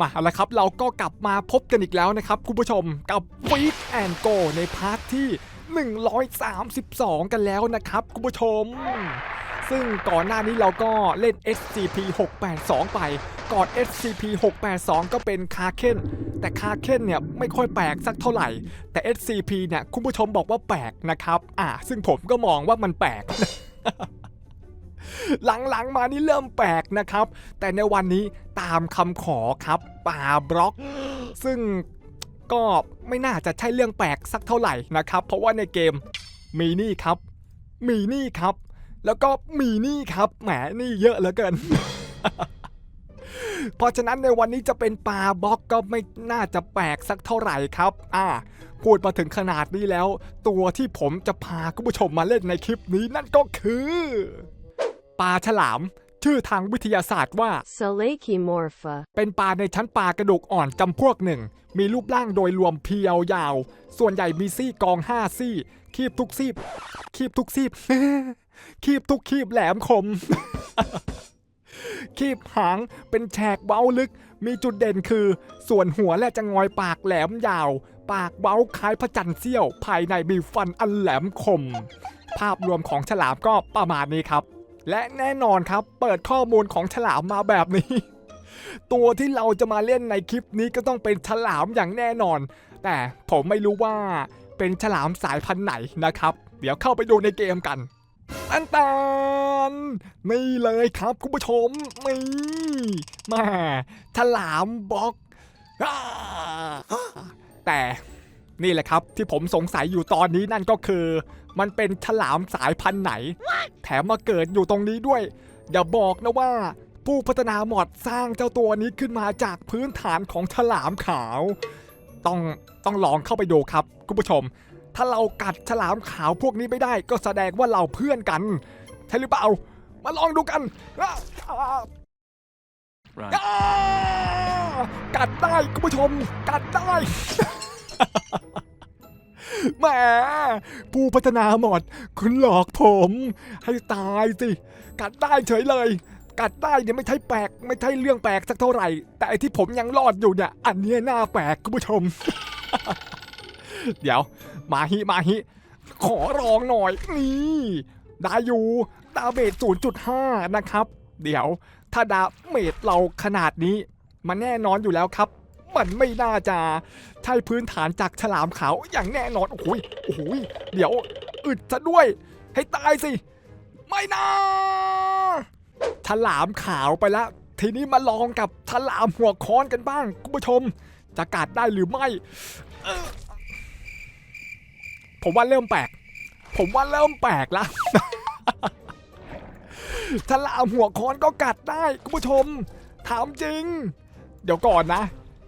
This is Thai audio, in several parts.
มาแล้วครับเราก็กลับมาพบกันอีกแล้วนะครับคุณผู้ชมกับ f e e d and Go ในพาร์ทที่ 132 กันแล้วนะครับคุณผู้ชม ซึ่งก่อนหน้านี้เราก็เล่น SCP 682 ไปก่อน SCP 682 ก็เป็นคาเคนแต่คาเคนเนี่ยไม่ค่อยแปลกสักเท่าไหร่ แต่ SCP เนี่ยคุณผู้ชมบอกว่าแปลกนะครับ อ่า ซึ่งผมก็มองว่ามันแปลก หลังๆมานี่เริ่มแปลกนะครับ แต่ในวันนี้ตามคำขอครับป่าบล็อก ซึ่งก็ไม่น่าจะใช่เรื่องแปลกสักเท่าไหร่นะครับ เพราะว่าในเกมมีนี่ครับ มีนี่ครับ แล้วก็มีนี่ครับแหมนี่เยอะเหลือเกินเพราะฉะนั้นในวันนี้จะเป็นปลาบล็อกก็ไม่น่าจะแปลกสักเท่าไหร่ครับ อ่า พูดมาถึงขนาดนี้แล้ว ตัวที่ผมจะพาคุณผู้ชมมาเล่นในคลิปนี้นั่นก็คือ ปลาฉลาม ชื่อทางวิทยาศาสตร์ว่า Salakimorpha. เป็นปลาในชั้นปลากระดูกอ่อนจำพวกหนึ่ง มีรูปร่างโดยรวมเพียวยาว ส่วนใหญ่มีซี่กองห้าซี่ คีบทุกซีบ คีบทุกซีบ คีบทุกคีบแหลมคม คีบหางเป็นแฉกเว้าลึก มีจุดเด่นคือ ส่วนหัวและจะงอยปากแหลมยาว ปากเว้าคล้ายพระจันทร์เสี้ยว ภายในมีฟันอันแหลมคม ภาพรวมของฉลามก็ประมาณนี้ครับ และแน่นอนครับเปิดข้อมูลของฉลามมาแบบนี้ ตัวที่เราจะมาเล่นในคลิปนี้ก็ต้องเป็นฉลามอย่างแน่นอน แต่ผมไม่รู้ว่าเป็นฉลามสายพันธุ์ไหนนะครับ เดี๋ยวเข้าไปดูในเกมกัน อันตานนี่เลยครับคุณผู้ชมนี่แมาฉลามบล็อกแต่ นี่แหละครับ ที่ผมสงสัยอยู่ตอนนี้นั่นก็คือ มันเป็นฉลามสายพันธุ์ไหน แถมมาเกิดอยู่ตรงนี้ด้วย อย่าบอกนะว่า ผู้พัฒนาหมอดสร้างเจ้าตัวนี้ขึ้นมาจากพื้นฐานของฉลามขาว ต้องต้องลองเข้าไปดูครับคุณผู้ชม ถ้าเรากัดฉลามขาวพวกนี้ไม่ได้ ก็แสดงว่าเราเพื่อนกันใช่หรือเปล่ามาลองดูกันอะอะ Run. อะกัดได้คุณผู้ชม กัดได้ แหมผู้พัฒนาหมด คุณหลอกผม ให้ตายสิ กัดได้เฉยเลย กัดได้เนี่ยไม่ใช่แปลก ไม่ใช่เรื่องแปลกสักเท่าไหร่ แต่ไอที่ผมยังรอดอยู่เนี่ย อันนี้น่าแปลกคุณผู้ชม เดี๋ยว มาฮิ มาฮิ ขอร้องหน่อย นี่ ได้อยู่ ดาเมจ0.5 นะครับ เดี๋ยว ถ้าดาเมจเราขนาดนี้ มันแน่นอนอยู่แล้วครับ มันไม่น่าจะใช่พื้นฐานจากฉลามขาวอย่างแน่นอน โอ้โหยโอ้โหยเดี๋ยวอึดซะด้วย ให้ตายสิ ไม่นะฉลามขาวไปแล้วทีนี้มาลองกับฉลามหัวค้อนกันบ้าง คุณผู้ชม จะกัดได้หรือไม่ ผมว่าเริ่มแปลก ผมว่าเริ่มแปลกละฉลามหัวค้อนก็กัดได้ คุณผู้ชมถามจริง เดี๋ยวก่อนนะ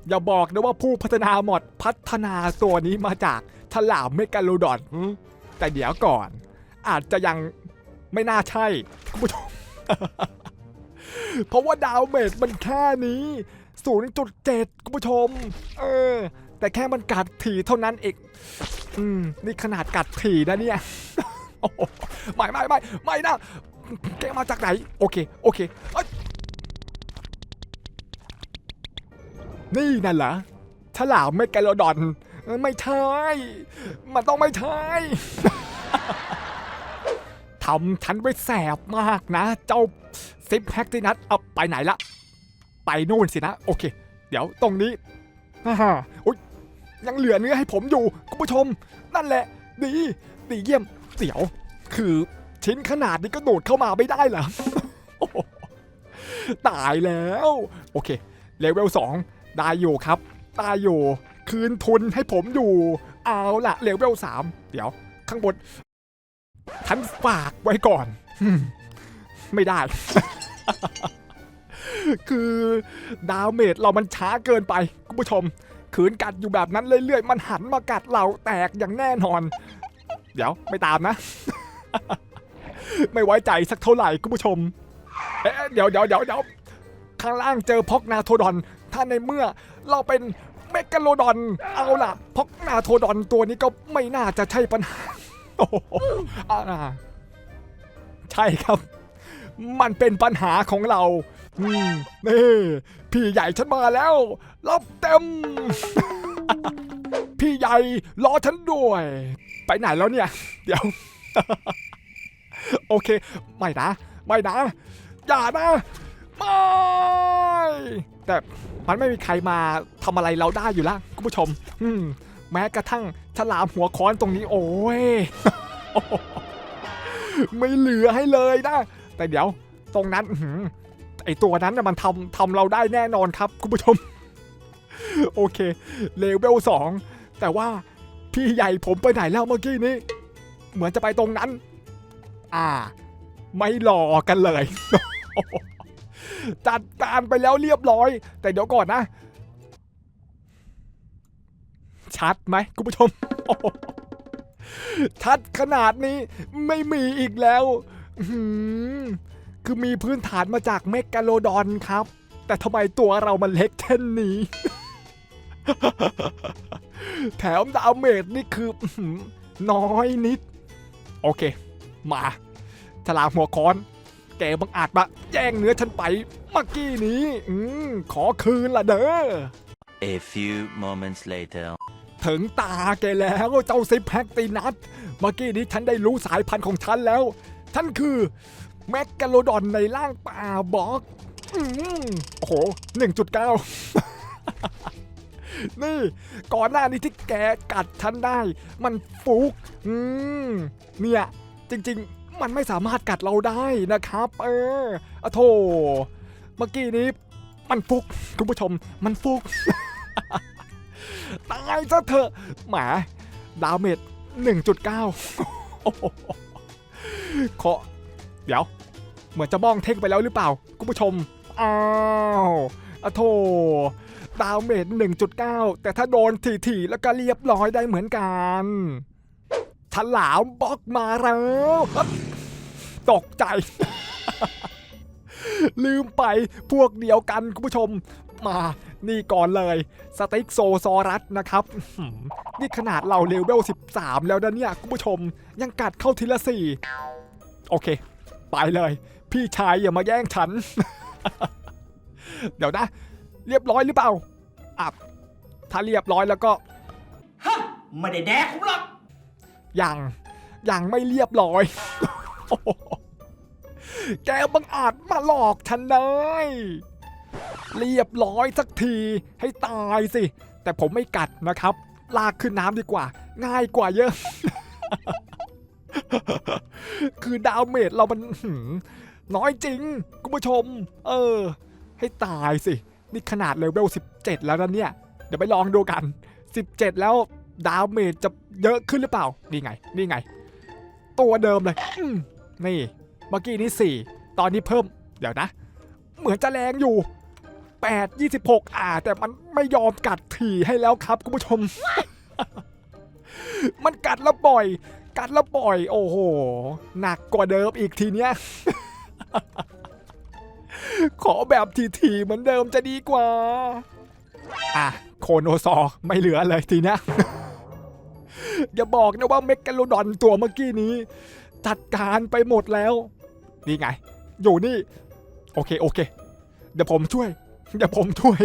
อย่าบอกนะว่าผู้พัฒนาหมดพัฒนาตัวนี้มาจากฉลามเมกาโลดอนแต่เดี๋ยวก่อน อาจจะยังไม่น่าใช่คุณผู้ชมเพราะว่าดาวเมจมันแค่นี้ 0.7 คุณผู้ชม เออ แต่แค่มันกัดถี่เท่านั้นเองอืม นี่ขนาดกัดถี่นะเนี่ยโอ้โหไม่ไม่ไม่ไม่นะ แกมาจากไหน โอเค โอเคเอ้ย นี่นั่นเหรอฉลามเมกาโลดอน ไม่ใช่ มันต้องไม่ใช่ทำฉันไว้แสบมากนะ เจ้าซิปแฮกตินัทเอาไปไหนละ ไปนู่นสินะ โอเค เดี๋ยวตรงนี้อ่าฮะอุ๊ยยังเหลือเนื้อให้ผมอยู่ คุณผู้ชม นั่นแหละ ดี ดีเยี่ยมเดี๋ยว คือชิ้นขนาดนี้ก็โดดเข้ามาไม่ได้เหรอตายแล้ว โอเคเลเวล2 ได้อยู่ครับตายอยู่คืนทุนให้ผมอยู่เอาละเลเวล3เดี๋ยวข้างบนฉันฝากไว้ก่อน ไม่ได้ คือดาเมจเรามันช้าเกินไปคุณผู้ชมขืนกัดอยู่แบบนั้นเรื่อยๆ มันหันมากัดเราแตกอย่างแน่นอน เดี๋ยวไม่ตามนะ ไม่ไว้ใจสักเท่าไหร่คุณผู้ชม เอ๊ะเดี๋ยวเดี๋ยวเดี๋ยวเดี๋ยวข้างล่างเจอพอกนาโทดอน ถ้าในเมื่อเราเป็นเมกาโลดอน เอาล่ะพอกนาโทดอนตัวนี้ก็ไม่น่าจะใช่ปัญหาโอ้โหอ่าใช่ครับ มันเป็นปัญหาของเราอืมนี่พี่ใหญ่ฉันมาแล้วรับเต็ม พี่ใหญ่รอฉันด้วย ไปไหนแล้วเนี่ย เดี๋ยว โอเค ไม่นะ ไม่นะ อย่านะ ไม่แต่มันไม่มีใครมาทำอะไรเราได้อยู่แล้วคุณผู้ชม อืม แม้กระทั่งฉลามหัวค้อนตรงนี้ โอ้ยไม่เหลือให้เลยนะ แต่เดี๋ยวตรงนั้นอไอตัวนั้นมันทำทำเราได้แน่นอนครับ คุณผู้ชม โอเคเลเวลสองแต่ว่าพี่ใหญ่ผมไปไหนแล้วเมื่อกี้นี้ เหมือนจะไปตรงนั้น อ่า ไม่รอกันเลย จัดการไปแล้วเรียบร้อย แต่เดี๋ยวก่อนนะ ชัดไหมคุณผู้ชม ชัดขนาดนี้ไม่มีอีกแล้ว คือมีพื้นฐานมาจากเมกาโลดอนครับ แต่ทำไมตัวเรามันเล็กเช่นนี้ แถมดาเมจนี่คืออื้อหือน้อยนิด โอเค มาฉลามหัวค้อน แกบังอาจมาแย่งเนื้อฉันไปเมื่อกี้นี้อืมขอคืนละเด้อ A few moments later. ถึงตาแกแล้วเจ้าซิปแพคตีนัทเมื่อกี้นี้ฉันได้รู้สายพันธุ์ของฉันแล้ว ฉันคือแมกกาโลดอนในร่างป่าบอกอืมโอ้โห1.9นี่ ก่อนหน้านี้ที่แกกัดฉันได้ มันฟุก อืม เนี่ย จริง ๆ มันไม่สามารถกัดเราได้นะครับ เอออะโถเมื่อกี้นี้ มันฟุกคุณผู้ชม มันฟุก ตายซะเถอะแหมดาเมจ1.9โอ้โหขอเดี๋ยว เหมือนจะบ้องเทคไปแล้วหรือเปล่า คุณผู้ชม อ้าวอะโถดาเมจ1.9 แต่ถ้าโดนถี่ ๆ แล้วก็เรียบร้อยได้เหมือนกัน ฉลามบล็อกมาแล้ว ตกใจ ลืมไปพวกเดียวกันคุณผู้ชมมานี่ก่อนเลยสติ๊กโซซอรัสนะครับอื้อหือนี่ขนาดเราเลเวล 13 แล้วนะเนี่ยคุณผู้ชมยังกัดเข้าทีละสี่โอเค ไปเลย พี่ชายอย่ามาแย่งฉัน เดี๋ยวนะ เรียบร้อยหรือเปล่าอะถ้าเรียบร้อยแล้วก็ไม่ได้แดกผมหรอกยังยังไม่เรียบร้อย แกบังอาจมาหลอกฉันได้เรียบร้อยสักทีให้ตายสิ แต่ผมไม่กัดนะครับ ลากขึ้นน้ำดีกว่า ง่ายกว่าเยอะ คือดาวเมจเรามันน้อยจริง คุณผู้ชม เออ ให้ตายสิ นี่ขนาดเลเวล 17 แล้วนะเนี่ย เดี๋ยวไปลองดูกัน 17 แล้วดาวเมจจะเยอะขึ้นหรือเปล่า นี่ไง นี่ไง ตัวเดิมเลย นี่เมื่อกี้นี้ 4 ตอนนี้เพิ่ม เดี๋ยวนะ เหมือนจะแรงอยู่ 8 26 อ่า แต่มันไม่ยอมกัดถี่ให้แล้วครับคุณผู้ชม มันกัดแล้วปล่อย กัดแล้วปล่อย โอ้โห หนักกว่าเดิมอีกทีเนี้ย ขอแบบทีๆเหมือนเดิมจะดีกว่า อะ โคโนซอไม่เหลือเลยทีเนี้ยอย่าบอกนะว่าเมกาโลดอนตัวเมื่อกี้นี้ จัดการไปหมดแล้ว นี่ไง อยู่นี่ โอเคโอเค เดี๋ยวผมช่วย เดี๋ยวผมช่วย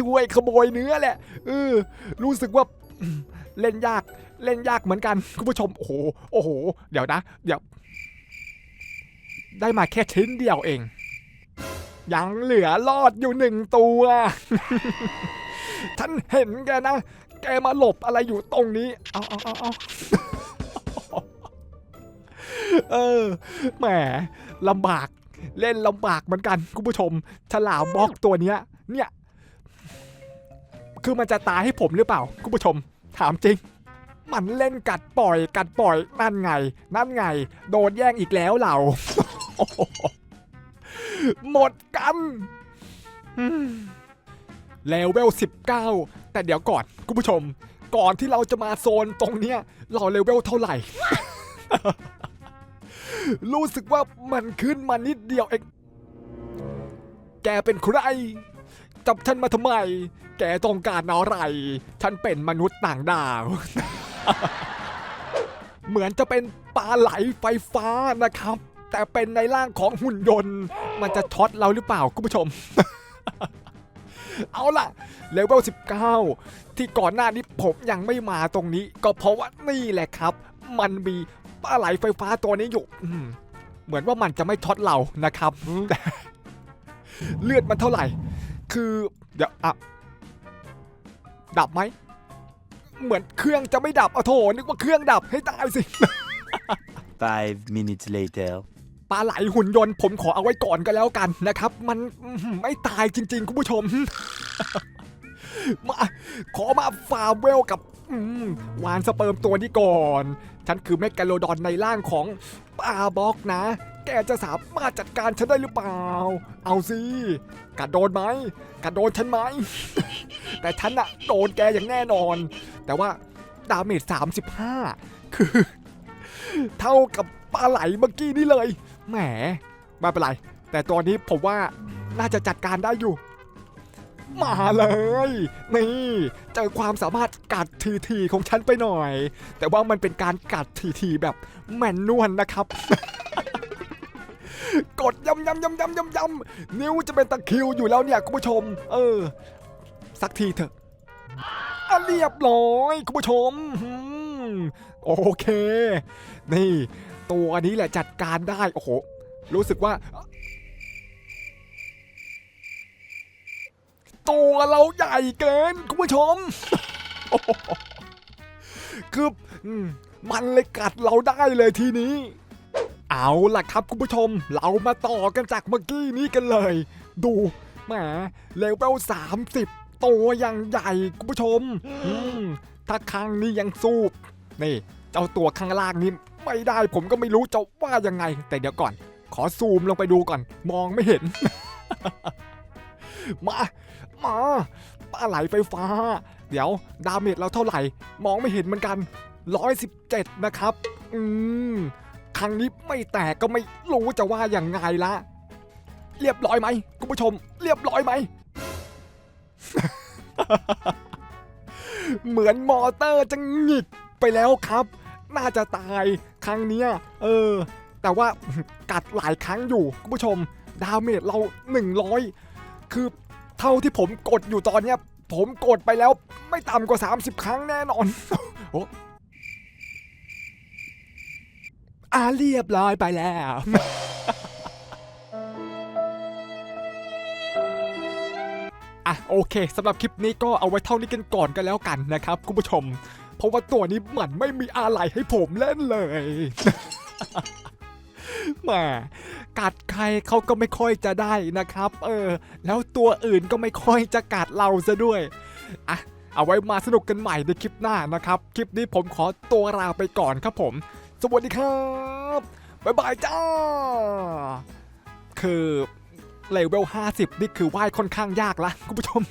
ช่วยขโมยเนื้อแหละเออรู้สึกว่าเล่นยากเล่นยากเหมือนกันคุณผู้ชม โอ้โหโอ้โห เดี๋ยวนะ เดี๋ยว ได้มาแค่ชิ้นเดียวเอง ยังเหลือรอดอยู่หนึ่งตัวฉันเห็นแกนะ แกมาหลบอะไรอยู่ตรงนี้ เอาเอาเอาเอา เออแหมลำบากเล่นลำบากเหมือนกันคุณผู้ชม ฉลามบล็อกตัวเนี้ย เนี่ย คือมันจะตายให้ผมหรือเปล่าคุณผู้ชม ถามจริง มันเล่นกัดปล่อย กัดปล่อยนั่นไง นั่นไง โดนแย่งอีกแล้วเราหมดกันอืมเลเวล 19 แต่เดี๋ยวก่อนคุณผู้ชม ก่อนที่เราจะมาโซนตรงเนี้ยเราเลเวลเท่าไหร่ รู้สึกว่ามันขึ้นมานิดเดียวเองแกเป็นใคร จับฉันมาทำไม แกต้องการอะไร ฉันเป็นมนุษย์ต่างดาว เหมือนจะเป็นปลาไหลไฟฟ้านะครับ แต่เป็นในร่างของหุ่นยนต์ มันจะช็อตเราหรือเปล่าคุณผู้ชม เอาล่ะเลเวล19 ที่ก่อนหน้านี้ผมยังไม่มาตรงนี้ ก็เพราะว่านี่แหละครับ มันมี ปลาไหลไฟฟ้าตัวนี้อยู่อืมเหมือนว่ามันจะไม่ช็อตเรานะครับแต่เลือดมันเท่าไหร่ คือเดี๋ยวอะดับไหม เหมือนเครื่องจะไม่ดับอะโถนึกว่าเครื่องดับให้ตายสิ Five minutes later. ปลาไหลหุ่นยนต์ผมขอเอาไว้ก่อนก็แล้วกันนะครับ มันอื้อหือไม่ตายจริง ๆ คุณผู้ชม มา ขอมาฟาร์เวลกับอืมวานสเปิร์มตัวนี้ก่อน ฉันคือแมกกาโลดอนในร่างของปลาบล็อกนะ แกจะสามารถจัดการฉันได้หรือเปล่า เอาสิกระโดนไหมกระโดนฉันไหม แต่ฉันอะโดนแกอย่างแน่นอน แต่ว่าดาเมจ35 คือ เท่ากับปลาไหลเมื่อกี้นี่เลย แหม ไม่เป็นไร แต่ตอนนี้ผมว่าน่าจะจัดการได้อยู่ มาเลย นี่ เจอความสามารถกัดทีทีของฉันไปหน่อย แต่ว่ามันเป็นการกัดทีทีแบบแมนนวลนะครับ กดยำยำยำยำยำยำนิ้วจะเป็นตะคิวอยู่แล้วเนี่ยคุณผู้ชม เออ สักทีเถอะอะเรียบร้อยคุณผู้ชม โอเค นี่ ตัวนี้แหละจัดการได้ โอ้โห รู้สึกว่า ตัวเราใหญ่เกินคุณผู้ชม คือมันเลยกัดเราได้เลยทีนี้ เอาล่ะครับคุณผู้ชม เรามาต่อกันจากเมื่อกี้นี้กันเลย ดูแหมเลเวล30ตัวอย่างใหญ่คุณผู้ชมมถ้าครั้งนี้ยังสู้นี่เจ้าตัวข้างล่างนี้ไม่ได้ผมก็ไม่รู้จะว่ายังไง แต่เดี๋ยวก่อน ขอซูมลงไปดูก่อน มองไม่เห็น มา มาปลาไหลไฟฟ้า เดี๋ยวดาเมจเราเท่าไหร่ มองไม่เห็นเหมือนกัน 117 นะครับ อืม ครั้งนี้ไม่แตกก็ไม่รู้จะว่าอย่างไงละ เรียบร้อยไหมคุณผู้ชม เรียบร้อยไหม เหมือนมอเตอร์จะหงิกไปแล้วครับ น่าจะตายครั้งเนี้ย เออ แต่ว่ากัดหลายครั้งอยู่คุณผู้ชม ดาเมจเรา 100 คือ ท่าที่ผมกดอยู่ตอนเนี้ย ผมกดไปแล้วไม่ต่ำกว่า 30 ครั้งแน่นอน โอ้อาเรียบร้อยไปแล้วอะโอเคสำหรับคลิปนี้ก็เอาไว้เท่านี้กันก่อนกันแล้วกันนะครับ คุณผู้ชม เพราะว่าตัวนี้มันไม่มีอะไรให้ผมเล่นเลย แหมกัดใครเขาก็ไม่ค่อยจะได้นะครับ เออ แล้วตัวอื่นก็ไม่ค่อยจะกัดเราซะด้วยอะเอาไว้มาสนุกกันใหม่ในคลิปหน้านะครับ คลิปนี้ผมขอตัวลาไปก่อนครับผม สวัสดีครับบ๊ายบายจ้า คือเลเวล 50 นี่คือว่ายค่อนข้างยากละคุณผู้ชม